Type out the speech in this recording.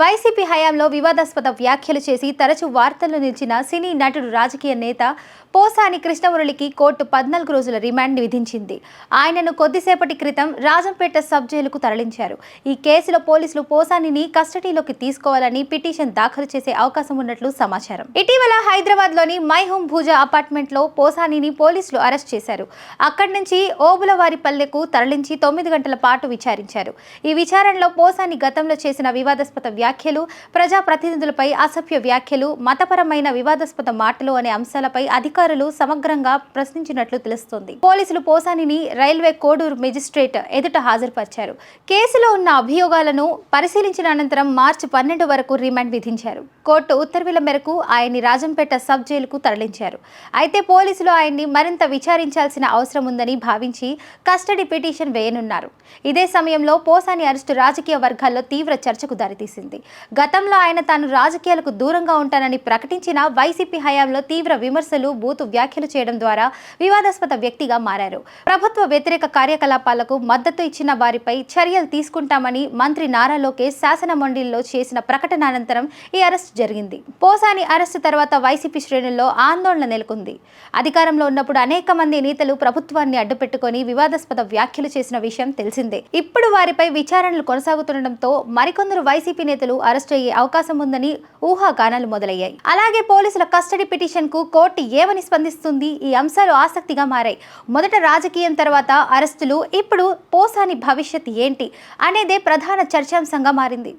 YCP హయాంలో వివాదాస్పద వ్యాఖ్యలు చేసి తరచూ వార్తల్లో నిలిచిన సినీ నటుడు రాజకీయ నేత పోసాని కృష్ణమురళికి కోర్టు పద్నాలుగు రోజుల రిమాండ్ విధించింది. ఆయనను కొద్దిసేపటి క్రితం రాజంపేట సబ్ జైలుకు తరలించారు. ఈ కేసులో పోలీసులు పోసానిని కస్టడీలోకి తీసుకోవాలని పిటిషన్ దాఖలు చేసే అవకాశం ఉన్నట్లు సమాచారం. ఇటీవల హైదరాబాద్లోని మై హోమ్ భూజా అపార్ట్మెంట్లో పోసానిని పోలీసులు అరెస్ట్ చేశారు. అక్కడి నుంచి ఓబులవారిపల్లెకు తరలించి తొమ్మిది గంటల పాటు విచారించారు. ఈ విచారణలో పోసాని గతంలో చేసిన వివాదాస్పద వ్యాఖ్యలు ప్రజా ప్రతినిధులపై అసభ్య వ్యాఖ్యలు మతపరమైన వివాదాస్పద మాటలు అనే అంశాలపై అధికారులు సమగ్రంగా ప్రశ్నించినట్లు తెలుస్తోంది. పోలీసులు పోసానిని రైల్వే కోడూరు మెజిస్ట్రేట్ ఎదుట హాజరుపరిచారు. కేసులో ఉన్న అభియోగాలను పరిశీలించిన అనంతరం మార్చి పన్నెండు వరకు రిమాండ్ విధించారు. కోర్టు ఉత్తర్వుల మేరకు ఆయన్ని రాజంపేట సబ్ జైలుకు తరలించారు. అయితే పోలీసులు ఆయన్ని మరింత విచారించాల్సిన అవసరం ఉందని భావించి కస్టడీ పిటిషన్ వేయనున్నారు. ఇదే సమయంలో పోసాని అరెస్టు రాజకీయ వర్గాల్లో తీవ్ర చర్చకు దారితీసింది. గతంలో ఆయన తాను రాజకీయాలకు దూరంగా ఉంటానని ప్రకటించిన వైసీపీ హయాంలో తీవ్ర విమర్శలు బూతు వ్యాఖ్యలు చేయడం ద్వారా వివాదాస్పద వ్యక్తిగా మారారు. ప్రభుత్వ వ్యతిరేక కార్యకలాపాలకు మద్దతు ఇచ్చిన వారిపై చర్యలు తీసుకుంటామని మంత్రి నారా లోకేష్ శాసన మండలిలో చేసిన ప్రకటన అనంతరం ఈ అరెస్ట్ జరిగింది. పోసాని అరెస్టు తర్వాత వైసీపీ శ్రేణుల్లో ఆందోళన నెలకొంది. అధికారంలో ఉన్నప్పుడు అనేక మంది నేతలు ప్రభుత్వాన్ని అడ్డుపెట్టుకొని వివాదాస్పద వ్యాఖ్యలు చేసిన విషయం తెలిసిందే. ఇప్పుడు వారిపై విచారణలు కొనసాగుతుండటంతో మరికొందరు వైసీపీ నేతలు అరెస్ట్ అయ్యే అవకాశం ఉందని ఊహాగానాలు మొదలయ్యాయి. అలాగే పోలీసుల కస్టడీ పిటిషన్కు కోర్టు ఏమని స్పందిస్తుంది? ఈ అంశాలు ఆసక్తిగా మారాయి. మొదట రాజకీయం తర్వాత అరెస్టులు ఇప్పుడు పోసాని భవిష్యత్ ఏంటి? అనేదే ప్రధాన చర్చాంశంగా మారింది.